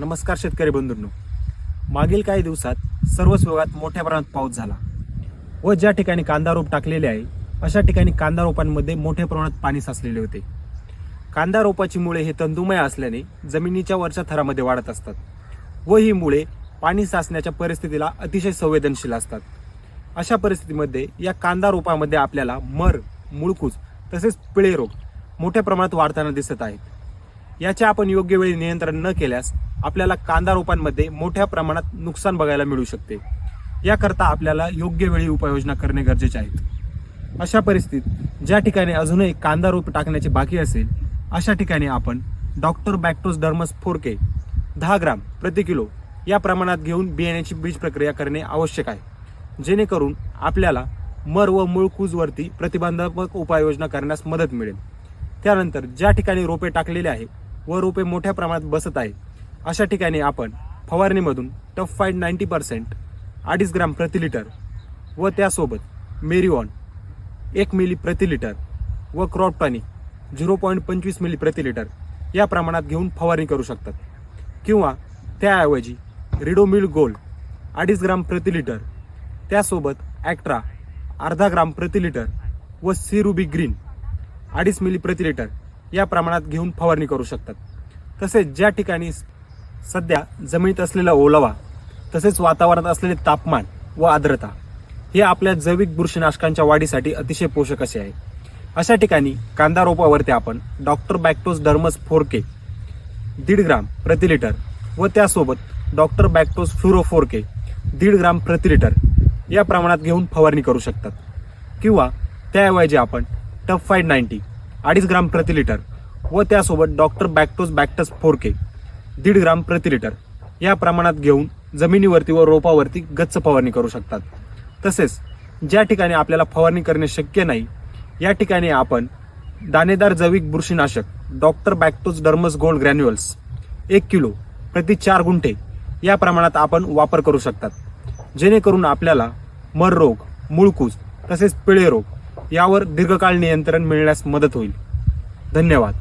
नमस्कार शेतकरी बंधूंनो. मागील काही दिवसात सर्वच विभागात मोठ्या प्रमाणात पाऊस झाला व ज्या ठिकाणी कांदा रोप टाकलेले आहे अशा ठिकाणी कांदा रोपांमध्ये मोठ्या प्रमाणात पाणी साचलेले होते. कांदा रोपाची मुळे हे तंदुमय असल्याने जमिनीच्या वरच्या थरामध्ये वाढत असतात व ही मुळे पाणी साचण्याच्या परिस्थितीला अतिशय संवेदनशील असतात. अशा परिस्थितीमध्ये या कांदा रोपामध्ये आपल्याला मर मुळकूज तसेच पिळे रोग मोठ्या प्रमाणात वाढताना दिसत आहेत. याचे आपण योग्य वेळी नियंत्रण न केल्यास आपल्याला कांदा रोपांमध्ये मोठ्या प्रमाणात नुकसान बघायला मिळू शकते. याकरता आपल्याला योग्य वेळी उपाययोजना करणे गरजेचे आहेत अशा परिस्थितीत ज्या ठिकाणी अजूनही कांदा रोप टाकण्याचे बाकी असेल अशा ठिकाणी आपण डॉक्टर बॅक्टोस डर्मस फोरके दहा ग्राम प्रति किलो या प्रमाणात घेऊन बियाण्याची बीज प्रक्रिया करणे आवश्यक आहे. जेणेकरून आपल्याला मर व मूळ कूजवरती प्रतिबंधात्मक उपाययोजना करण्यास मदत मिळेल. त्यानंतर ज्या ठिकाणी रोपे टाकलेले आहे व रोपे मोठ्या प्रमाणात बसत आहे. अशा ठिकाणी आपण फवारणीमधून टफ फाईट नाईन्टी पर्सेंट अडीच ग्राम प्रति लिटर व त्यासोबत मेरिओन एक मिली प्रति लिटर व क्रॉपटॉनिक झिरो पॉईंट पंचवीस मिली प्रति लिटर या प्रमाणात घेऊन फवारणी करू शकतात. किंवा त्याऐवजी रिडोमिल गोल्ड अडीच ग्राम प्रति लिटर त्यासोबत ॲक्ट्रा अर्धा ग्राम प्रति लिटर व सिरुबी ग्रीन अडीच मिली प्रति लिटर या प्रमाणात घेऊन फवारणी करू शकतात. तसेच ज्या ठिकाणी सध्या जमिनीत असलेला ओलावा तसेच वातावरणात असलेले तापमान व आर्द्रता हे आपल्या जैविक बुरशीनाशकांच्या वाढीसाठी अतिशय पोषक असे आहे. अशा ठिकाणी कांदा रोपावरती आपण doctor Bactos Dermus four K दीड ग्राम प्रति लिटर व त्यासोबत doctor Bactos Fluro four K दीड ग्राम प्रति लिटर या प्रमाणात घेऊन फवारणी करू शकतात. किंवा त्याऐवजी आपण टफ फाईड नाईन्टी अडीच ग्राम प्रति लिटर व त्यासोबत डॉक्टर बॅक्टोस बॅक्टस फोर के दीड ग्राम प्रति लिटर या प्रमाणात घेऊन जमिनीवरती व रोपावरती गच्च फवारणी करू शकतात. तसेच ज्या ठिकाणी आपल्याला फवारणी करणे शक्य नाही या ठिकाणी आपण दाणेदार जैविक बुरशीनाशक doctor Bactos Dermus gold granules एक किलो प्रति चार गुंठे या प्रमाणात आपण वापर करू शकतात. जेणेकरून आपल्याला मर रोग मुळकूज तसेच पिळे रोग यावर दीर्घकाळ नियंत्रण मिळण्यास मदत होईल. धन्यवाद.